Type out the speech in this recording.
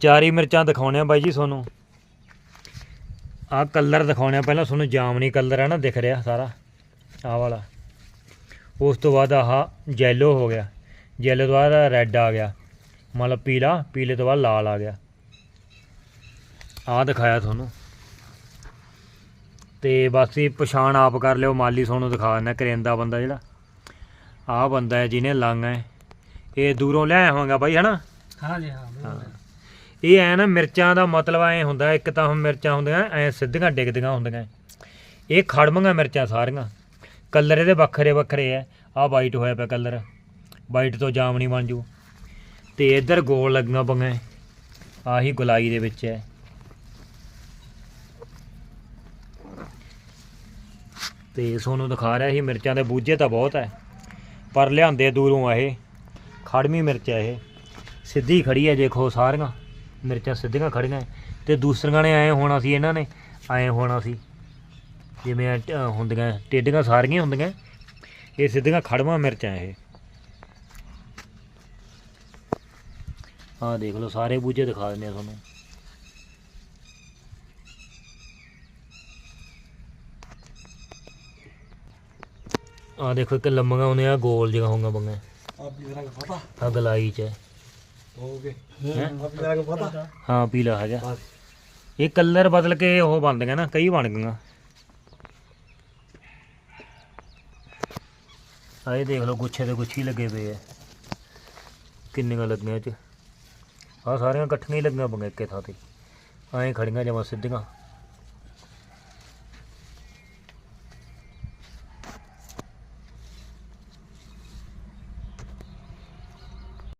ਚਾਰੀ ਮਿਰਚਾਂ ਦਿਖਾਉਣੇ ਆ ਬਾਈ ਜੀ ਤੁਹਾਨੂੰ। ਆਹ ਕਲਰ ਦਿਖਾਉਣੇ ਆ ਪਹਿਲਾਂ ਤੁਹਾਨੂੰ ਜਾਮਨੀ ਕਲਰ ਆ ਨਾ ਦਿਖ ਰਿਹਾ ਸਾਰਾ ਆਹ ਵਾਲਾ। ਉਸ ਤੋਂ ਬਾਅਦ ਆਹ ਜੈਲੋ ਹੋ ਗਿਆ। ਜੈਲੋ ਤੋਂ ਬਾਅਦ ਰੈੱਡ ਆ ਗਿਆ। ਮਤਲਬ ਪੀਲਾ ਪੀਲੇ ਤੋਂ ਬਾਅਦ ਲਾਲ ਆ ਗਿਆ। ਆਹ ਦਿਖਾਇਆ ਤੁਹਾਨੂੰ। ਤੇ ਬਸ ਇਹ ਪਛਾਣ ਆਪ ਕਰ ਲਿਓ ਮਾਲੀ ਤੁਹਾਨੂੰ ਦਿਖਾ ਦਿੰਦਾ ਕਰਿੰਦਾ ਬੰਦਾ ਜਿਹੜਾ। ਆਹ ਬੰਦਾ ਹੈ ਜਿਹਨੇ ਲੰਗ ਹੈ। ਇਹ ਦੂਰੋਂ ਲਿਆਇਆ ਹੋਗਾ ਬਾਈ ਹਨਾ ਹਾਂ ਜੀ ਹਾਂ ਬਿਲਕੁਲ। ਹਾਂ। ਇਹ ਐ ਨਾ ਮਿਰਚਾਂ ਦਾ ਮਤਲਬ ਐ ਹੁੰਦਾ, ਇੱਕ ਤਾਂ ਹੁਣ ਮਿਰਚਾਂ ਹੁੰਦੀਆਂ, ਐ ਸਿੱਧੀਆਂ ਡਿੱਗਦੀਆਂ ਹੁੰਦੀਆਂ। ਇਹ ਖੜਮੀਆਂ ਮਿਰਚਾਂ ਸਾਰੀਆਂ। ਕਲਰ ਇਹਦੇ ਵੱਖਰੇ ਵੱਖਰੇ ਐ। ਆਹ ਵਾਈਟ ਹੋਇਆ ਪਿਆ ਕਲਰ। ਵਾਈਟ ਤੋਂ ਜਾਮਣੀ ਬਣ ਜੂ। ਤੇ ਇੱਧਰ ਗੋਲ ਲੱਗੀਆਂ ਪੰਗੇ ਆਹੀ ਗੁਲਾਈ ਦੇ ਵਿੱਚ ਐ। ਤੇ ਤੁਹਾਨੂੰ ਦਿਖਾ ਰਿਹਾ ਸੀ, ਮਿਰਚਾਂ ਦੇ ਬੂਝੇ ਤਾਂ ਬਹੁਤ ਐ। ਪਰ ਲਿਆਂਦੇ ਦੂਰੋਂ ਆ ਇਹ। ਖੜਮੀ ਮਿਰਚ ਐ ਇਹ। ਸਿੱਧੀ ਖੜੀ ਹੈ ਦੇਖੋ ਸਾਰੀਆਂ। ਮਿਰਚਾਂ ਸਿੱਧੀਆਂ ਖੜੀਆਂ। ਤੇ ਦੂਸਰੀਆਂ ਨੇ ਐ ਹੋਣਾ ਸੀ ਇਹਨਾਂ ਨੇ ਐ ਹੋਣਾ ਸੀ। ਜਿਵੇਂ ਹੁੰਦੀਆਂ ਟੇਡੀਆਂ ਸਾਰੀਆਂ ਹੁੰਦੀਆਂ ਇਹ ਸਿੱਧੀਆਂ ਖੜਵਾਂ ਮਿਰਚਾਂ ਇਹ। ਆਹ ਦੇਖ ਲਓ ਸਾਰੇ ਬੂਝੇ ਦਿਖਾ ਦਿੰਦੇ ਆ ਤੁਹਾਨੂੰ। ਆਹ ਦੇਖੋ ਇੱਕ ਲੰਮੀਆਂ ਹੁੰਦੀਆਂ ਗੋਲ ਜਿਹਾ ਹੋਊਗਾ ਬੰਗੇ। ਆਪ ਵੀ ਰੰਗ ਪਤਾ ਆ ਗਲਾਈ ਚ। ਹੈ। ਗਏ ਪਤਾ। ਪੀਲਾ ਹੈਗਾ ਇਹ ਕਲਰ ਬਦਲ ਕੇ ਉਹ ਬਣਦੀਆਂ ਨਾ ਕਈ ਬਣ ਗਈਆਂ। ਆ ਇਹ ਦੇਖ ਲਓ ਗੁੱਛੇ ਦੇ ਗੁੱਛੀ ਲੱਗੇ ਪਏ ਆ। ਕਿੰਨੀਆਂ ਲੱਗੀਆਂ ਚ। ਆ ਸਾਰੀਆਂ ਇਕੱਠੀਆਂ ਹੀ ਲੱਗੀਆਂ ਬੰਗੇ ਇੱਕੇ ਥਾਂ ਤੇ। ਐਂ ਖੜੀਆਂ ਜਮਾ ਸਿੱਧੀਆਂ।